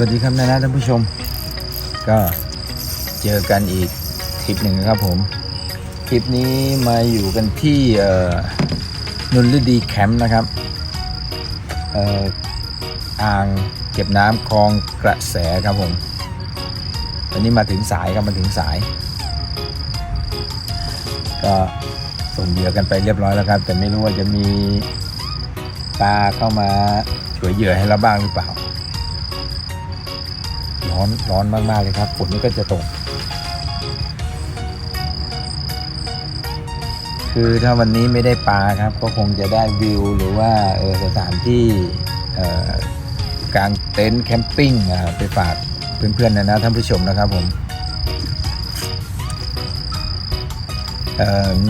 วัสดีครับนะนะท่านผู้ชม ก็เจอกันอีกทริปหนึ่งครับผมทริปนี้มาอยู่กันที่เอ่นนฤดีแคมป์นะครับอ่ออ่างเก็บน้ำคลองกระแสครับผมตอนนี้มาถึงสายครับมาถึงสาย ก็ส่งเหยื่อกันไปเรียบร้อยแล้วครับ แต่ไม่รู้ว่าจะมีปลาเข้ามาช่วยเหยื่อให้เราบ้างหรือเปล่า ร้อนร้อนมากๆเลยครับฝนนี่ก็จะตก คือถ้าวันนี้ไม่ได้ปลาครับ ก็คงจะได้วิวหรือว่าเออสถานที่เอ่อกางเต็นท์แคมปิ้งไปฝากเพื่อนๆนะนะท่านผู้ชมนะครับผม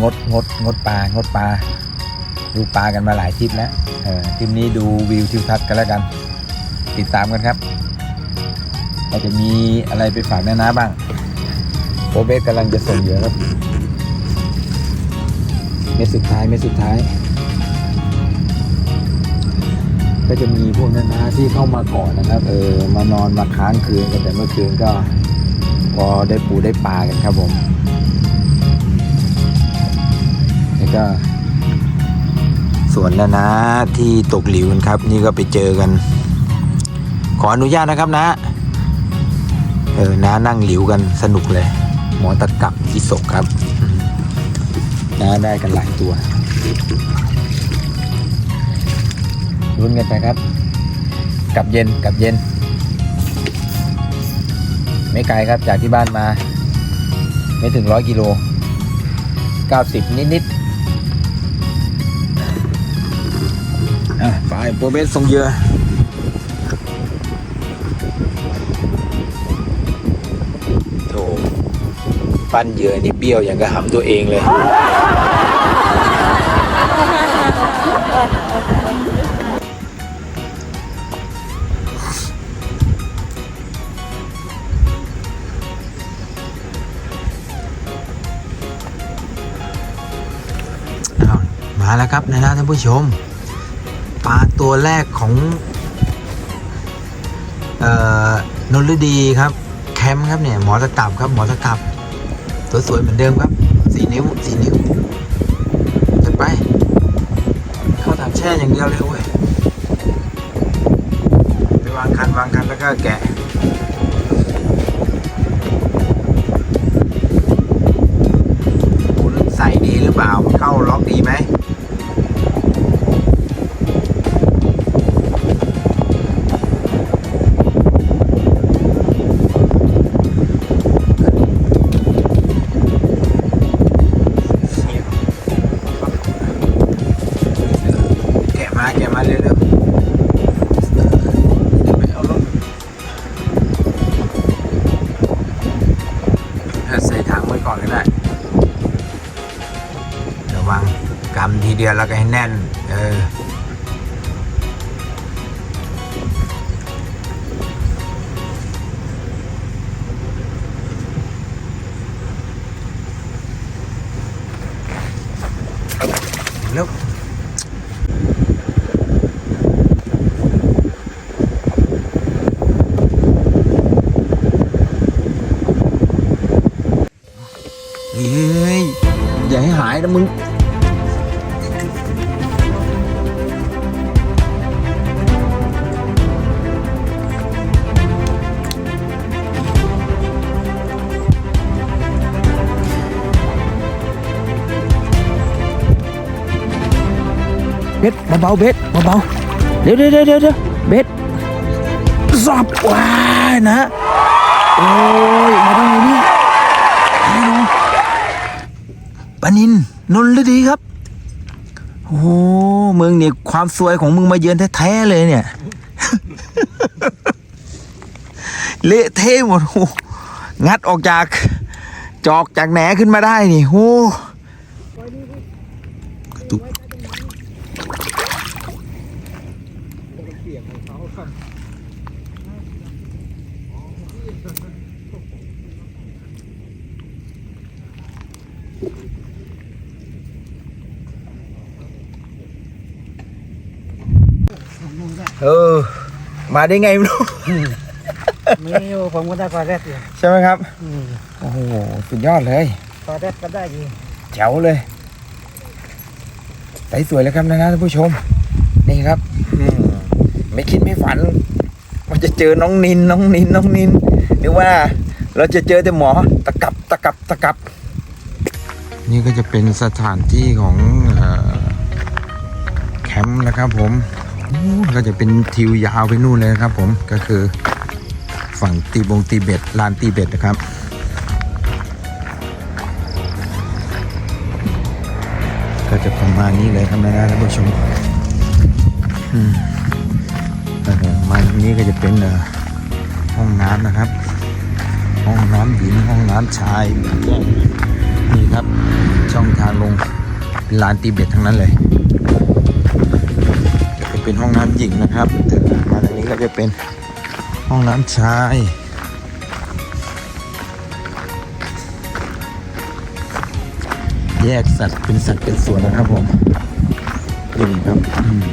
งดงดงดปลางดปลาดูปลากันมาหลายทริปแล้วทริปนี้ดูวิวทิวทัศน์กันแล้วกัน ติดตามกันครับาจะมีอะไรไปฝากน้านาบ้างโปรเบสกำลังจะส่งเยื่ครับ เม็ดสุดท้ายเม็ดสุดท้าย ก็จะมีพวกน้านาที่เข้ามาก่อนนะครับ เออมานอนมาค้างคืนกันแต่เมื่อคืนก็พอได้ปูได้ปลากันครับผมแล้วก็ส่วนน้านาที่ตกหลิวกันครับ นี่ก็ไปเจอกัน ขออนุญาตนะครับนะ เออน้านั่งหลิวกันสนุกเลย หมอตะกับกิศกครับน้าได้กันหลายตัวรุ้นกันไปครับ กลับเย็นกลับเย็น ไม่ไกลครับจากที่บ้านมา ไม่ถึงร้อยกิโลเก้าสิบนิดๆอะไปโปรเบสส่งเยือโปั้นเหยื่อนี่เบี้ยวอย่างกระหำตัวเองเลย มาแล้วครับนะนะท่านผู้ชม ปลาตัวแรกของนนฤดีครับ แคมป์ครับเนี่ย หมอตะกลับครับ หมอตะกลับ สวยๆเหมือนเดิมครับสี่นิ้วสี่นิ้วจะไปเข้าถังแช่อย่างเดียวเลยเว้ยไปวางคันวางคันแล้วก็แกะ ยวแล้วก็ใเออแล้วเฮ้ยอย่าให้หาเบ็ดเบาๆเบ็ดเบาๆเดี๋ยวเดี๋ยวเดี๋ยวเดี๋ยวเบ็ดสับว้ายนะโอ้ยมาได้งนี่ยนี่เนาะปานินนนฤดีครับโอ้โหมึงเนี่ยความสวยของมึงมาเยือนแท้ๆเลยเนี่ย เละเทะหมดโอ้งัดออกจาก จอกจากแหนขึ้นมาได้นี่โอ้ตุ๊บเออ มาได้ไงไม่รู้มีอยู่ผมก็ได้ปลาแรดอยู่ใช่ไหมครับอืมโอ้โหสุดยอดเลยปลาแรดก็ได้อยู่แจ๋วเลยใสสวยเลยครับนะนะท่านผู้ชม นี่ครับอืมไม่คิดไม่ฝันว่าจะเจอน้องนินน้องนินน้องนินหรือว่าเราจะเจอแต่หมอตะกับตะกับตะกับ นี่ก็จะเป็นสถานที่ของเอ่อแคมป์นะครับผม นู่นก็จะเป็นทิวยาวไปนู่นเลยนะครับ ผมก็คือฝั่งตีบงตีเบ็ดลานตีเบ็ดนะครับก็จะประมาณนี้เลยครับนะท่านผู้ชมมเออมาตรงนี้ก็จะเป็นห้องน้ำนะครับ ห้องน้ำหญิงห้องน้ำชายนี่ครับช่องทางลงลานตีเบ็ดทั้งนั้นเลย เป็นห้องน้ำหญิงนะครับเออมาทางนี้ก็จะเป็นห้องน้ำชาย แยกสัตว์เป็นสัตว์เป็นส่วนนะครับผมนี่ครับอืม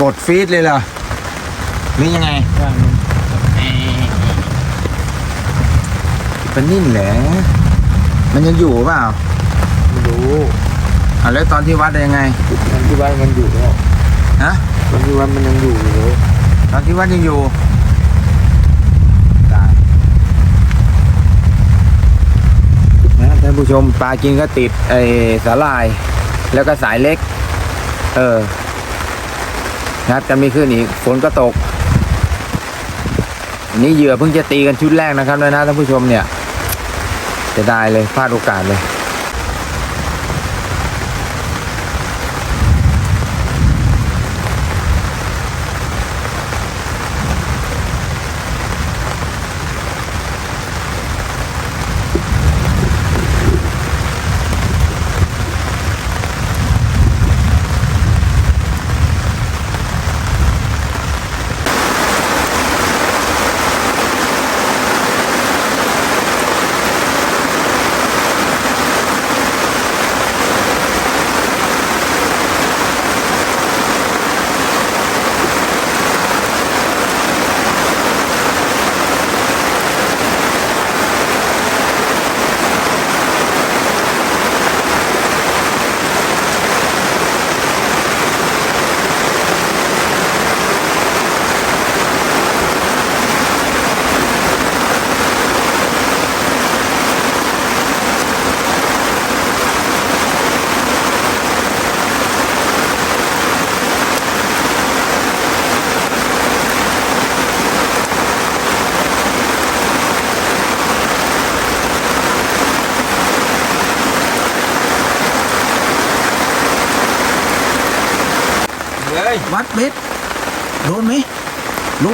กดฟีดเลยเหรอนี่ยังไงว่างมันเป็นนิ่มแหละมันยังอยู่เปล่าไม่ รู้อะแล้วตอนที่วัดยังไงมันที่บ้านมันอยู่แล้วฮะมันที่บ้านมันยังอยู่อยู่เลยตอนที่วัดยังอยู่ตายนะท่านผู้ชมปลากินก็ติดไอ้สาลาย แล้วก็สายเล็ก เออนัดกันไม่ขึ้นอีกฝนก็ตกนี่เหยื่อเพิ่งจะตีกันชุดแรกนะครับนะนะท่านผู้ชมเนี่ยจะได้เลยพลาดโอกาสเลย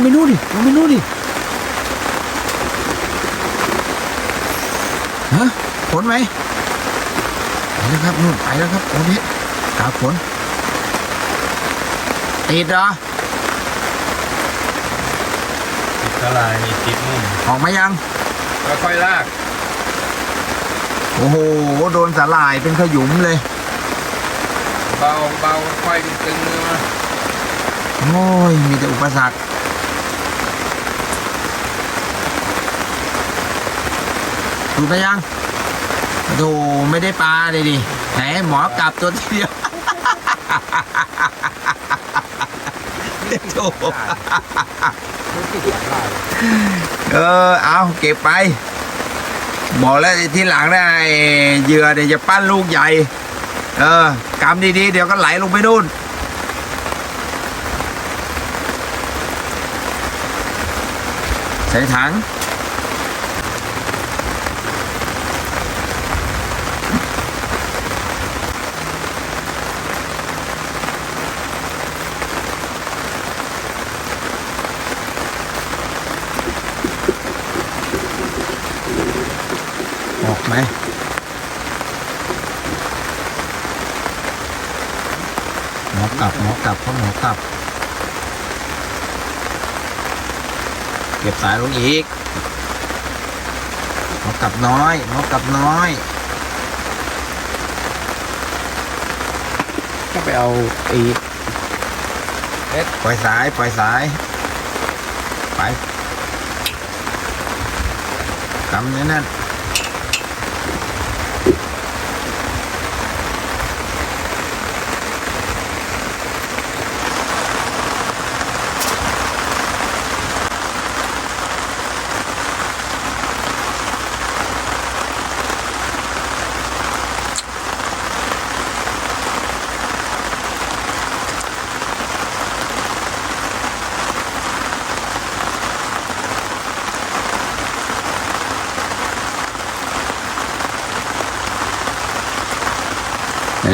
ไปนู่นดิลงไปนู่นดิฮะผลไหมไปแล้วครับนู่นไปแล้วครับโอ้เบ็ดกาผลติดเหรอติดสลายนี่ติดนุ่มออกมายังค่อยๆลาก โอ้โห โดนสาหร่ายเป็นขยุมเลย เบาเบาค่อยๆตึงๆเลยมาโอ้ย มีแต่อุปสรรค ดูไปยังโธ่ไม่ได้ปลาเลยดิไหนหมอกลับตัวเดียวโธ่เออเอาเก็บไป บอกแล้วที่หลังนะไอ้เหยื่อเดี๋ยวจะปั้นลูกใหญ่ เออกำดีๆ เดี๋ยวก็ไหลลงไปนู่นใส่ถัง ออกไหม หมอ กลับหมอกลับเพราะหมอกลับ เก็บสายลงอีกหมอกลับน้อยหมอกลับน้อย ก็ไปเอาไอ้เอ็ดปล่อยสายปล่อยสาย ไปกำนี่นั่นนั่น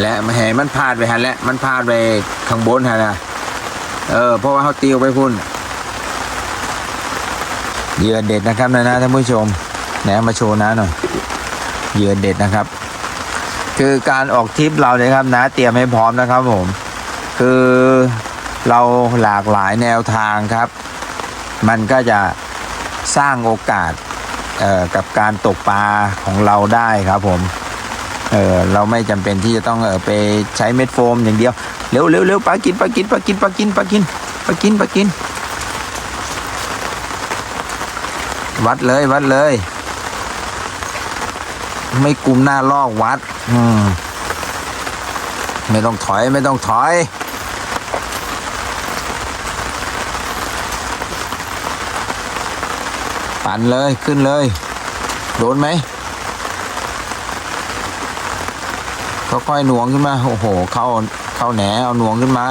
แหละแห่มันพลาดไปหันแหละมันพลาดไปข้างบนหันนะเออเพราะว่าเขาตีออกไปพุ่นเหยื่อเด็ดนะครับนะนะท่านผู้ชมไหนมาโชว์นะหน่อยเหยื่อเด็ดนะครับ คือการออกทริปเราเนี่ยครับนะ เตรียมให้พร้อมนะครับผม คือเราหลากหลายแนวทางครับ มันก็จะสร้างโอกาสออกับการตกปลาของเราได้ครับผม เออเราไม่จำเป็นที่จะต้องเออไปใช้เม็ดโฟมอย่างเดียวเร็วเร็วเร็วปลากินปลากินปลากินปลากินปลากินปลากินปลากิน วัดเลยวัดเลย ไม่กลุ่มหน้าลอกวัด อืมไม่ต้องถอยไม่ต้องถอยปั่นเลยขึ้นเลย โดนไหม ค่อยๆหน่วงขึ้นมา โอ้โห เข้าเข้าแหนเอาหน่วงขึ้นมา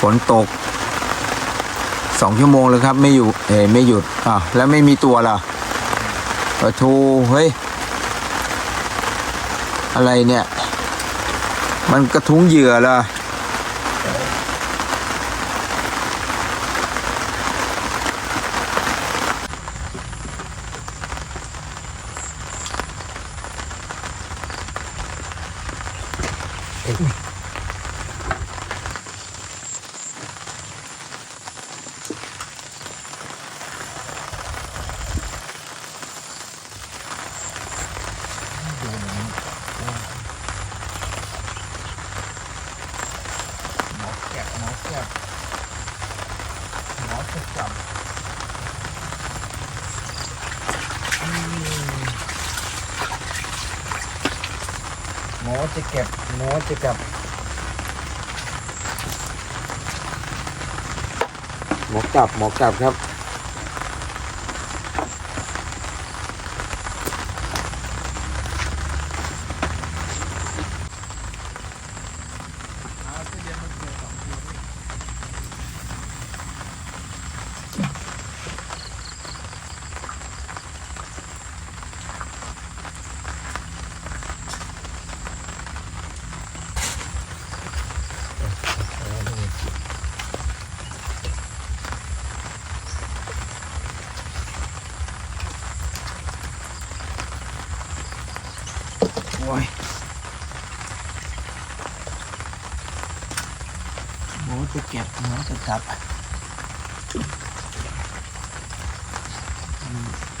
ฝนตกสองชั่วโมงเลยครับ ไม่อยู่เอไม่หยุดอะแล้วไม่มีตัวล่ะปะทูเฮ้ย อะไรเนี่ย มันกระทุ้งเหยื่อละหมอแกะหมอแกะหมอจะจับหมอ จะเก็บหมูจะเก็บหมอกลับหมอกลับครับ โอ้ย หมูจะเก็บหมูจะจับ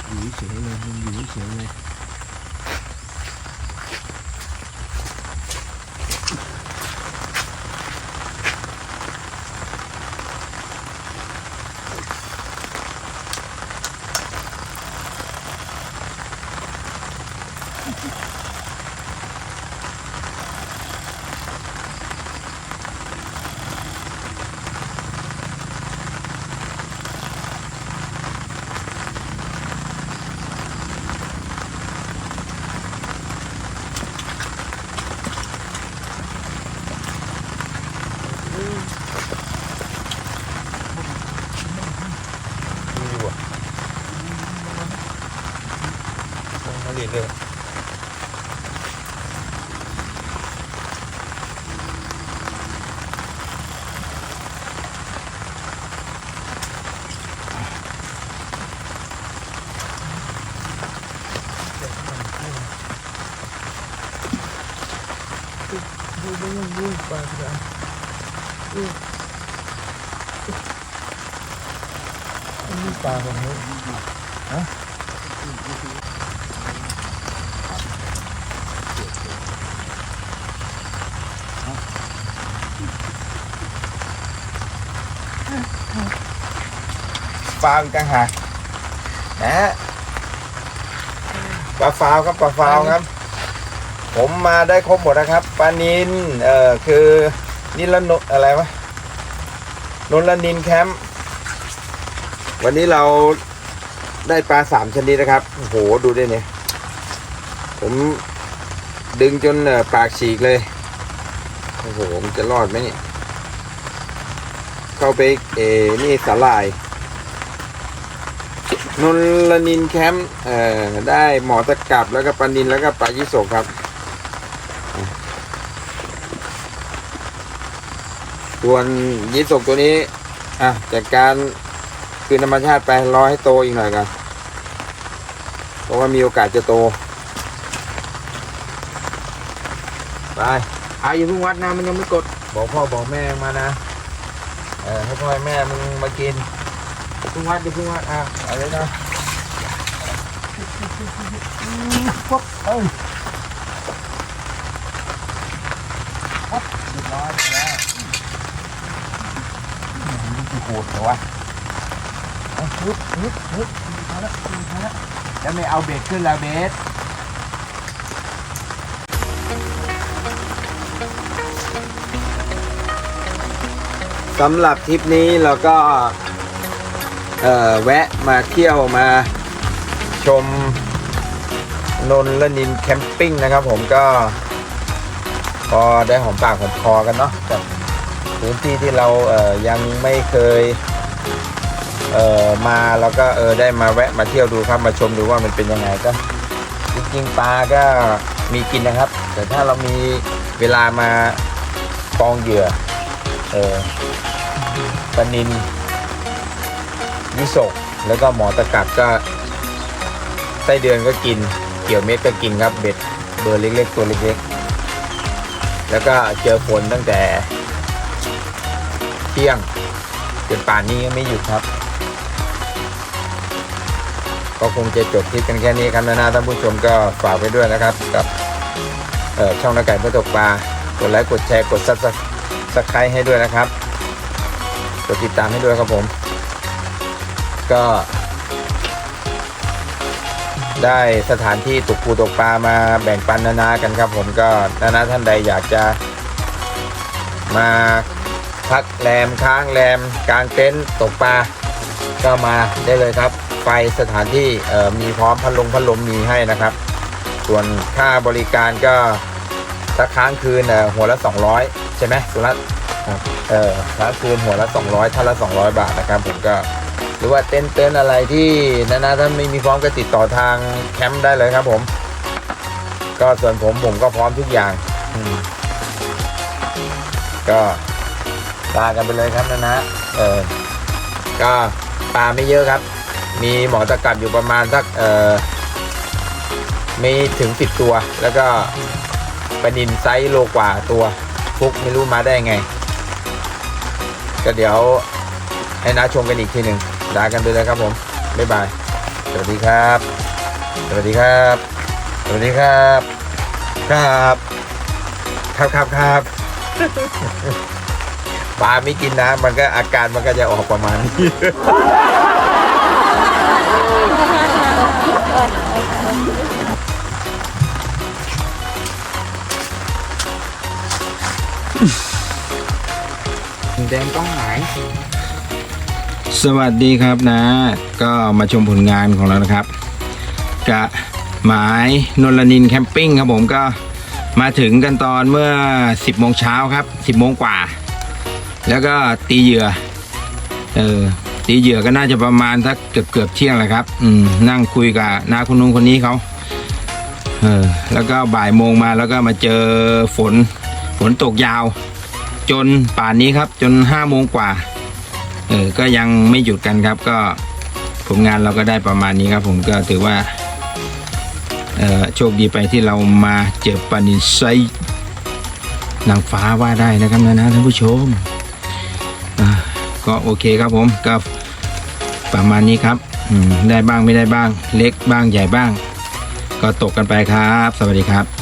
อยู่เฉยเลยมันอยู่เฉยเลย เขาเรียนเลย เปลาผมนี้ปลาอีกต่างหากนะฮะปลาฟาวครับปลาฟาวครับ ผมมาได้ครบหมดนะครับปลานินเอ่อคือ นิลนอะไรวะนนลนินแคมป์วันนี้เราได้ปลาสามชนิดนะครับโอ้โหดูได้เนี่ย ผมดึงจนปากฉีกเลยโอ้โหมันจะรอดไหมเนี่ย เข้าไปเอนี่สาลายนนลนินแคมป์เอ่อได้หมอตะกับแล้วก็ปลานินแล้วก็ปลายิโสกครับ ส่วนยิสกตัวนี้ อะจากการคืนธรรมชาติไปรอให้โตอีกหน่อยกันเพราะว่ามีโอกาสจะโต ไปอาอย่าเพิ่งวัดนะมันยังไม่กด บอกพ่อบอกแม่มานะ เออให้พ่อให้แม่มึงมากินย่าเพิ่งวัดอย่าเพิ่งวัดอะเอาเลยนะปุ๊บเอ้ยปุ๊บเรียอยแล้ว โหดเหรอวะเอาฮึบฮึบฮึบมาแล้วมาแล้วแล้วไม่เอาเบ็ดขึ้นแล้วเบ็ดสำหรับทริปนี้เราก็เอ่อแวะมาเที่ยวมาชมนนละนินแคมปิ้งนะครับผมก็พอได้หอมปากหอมคอกันเนาะ พื้นที่ที่เราเอ่อยังไม่เคยเออมาแล้วก็เออได้มาแวะมาเที่ยวดูครับมาชมดูว่ามันเป็นยังไงก็จริงๆปลาก็มีกินนะครับ แต่ถ้าเรามีเวลามากองเหยื่อเออปนินวิโศกแล้วก็หมอตะกัดก็ไส้เดือนก็กิน เกี่ยวเม็ดก็กินครับเบ็ดเบอร์เล็กๆตัวเล็กๆแล้วก็เจอฝนตั้งแต่ ที่ยงจนป่านนี้ยังไม่หยุดครับ ก็คงจะจบคลิปกันแค่นี้ครับนะนะท่านผู้ชมก็ฝากไว้ด้วยนะครับ กับช่องนักไก่เพื่อตกปลากดไลค์กดแชร์กดซับสไครต์ให้ด้วยนะครับกดติดตามให้ด้วยครับผม ก็ ได้สถานที่ตกปูตกปลามาแบ่งปันนานากันครับ ผมก็นานาท่านใดอยากจะมา พักแรมค้างแรมกลางเต็นท์ตกปลาก็มาได้เลยครับ ไฟสถานที่มีพร้อมพัดลมพัดลมมีให้นะครับ ส่วนค่าบริการก็ถ้าค้างคืนหัวละ 200 ใช่ไหมสุรัตน์ครับเออค้างคืนหัวละ 200ท่านละ 200 บาทนะครับ ผมก็หรือว่าเต็นท์เต็นท์อะไรที่นานาท่านไม่มีพร้อมก็ติดต่อทางแคมป์ได้เลยครับผม ก็ส่วนผมผมก็พร้อมทุกอย่างก็ ลากันไปเลยครับนะนะเออก็ปลาไม่เยอะครับ มีหมอตะกัดอยู่ประมาณสักเออไม่ถึงสิบตัว แล้วก็ปลานินไซส์โลกว่าตัวฟุกไม่รู้มาได้ไง ก็เดี๋ยวให้น้าชมกันอีกทีหนึ่งลากันไปเลยครับผม บ๊ายบาย สวัสดีครับ สวัสดีครับ สวัสดีครับ ครับ ครับครับครับ ปลาไม่กินน้ำมันก็อาการมันก็จะออกประมาณนี้ แดงต้องหาย สวัสดีครับนะ ก็มาชมผลงานของเรานะครับกะหมายนนลนินแคมปิ้งครับผมก็มาถึงกันตอนเมื่อ 10โมงเช้าครับ 10โมงกว่า แล้วก็ตีเหยื่อ เออ ตีเหยื่อก็น่าจะประมาณสักเกือบเกือบเที่ยงแหละครับ อืม นั่งคุยกับนาคนนู้นคนนี้เขาเออ แล้วก็บ่ายโมงมาแล้วก็มาเจอฝน ฝนตกยาว จนป่านนี้ครับ จนห้าโมงกว่า เออ ก็ยังไม่หยุดกันครับ ก็ผลงานเราก็ได้ประมาณนี้ครับ ผมก็ถือว่าเออโชคดีไปที่เรามาเจอปลานินไซส์นางฟ้าว่าได้นะครับนะนะท่านผู้ชม ก็โอเคครับผมก็ประมาณนี้ครับได้บ้างไม่ได้บ้าง เล็กบ้างใหญ่บ้าง ก็ตกกันไปครับ สวัสดีครับ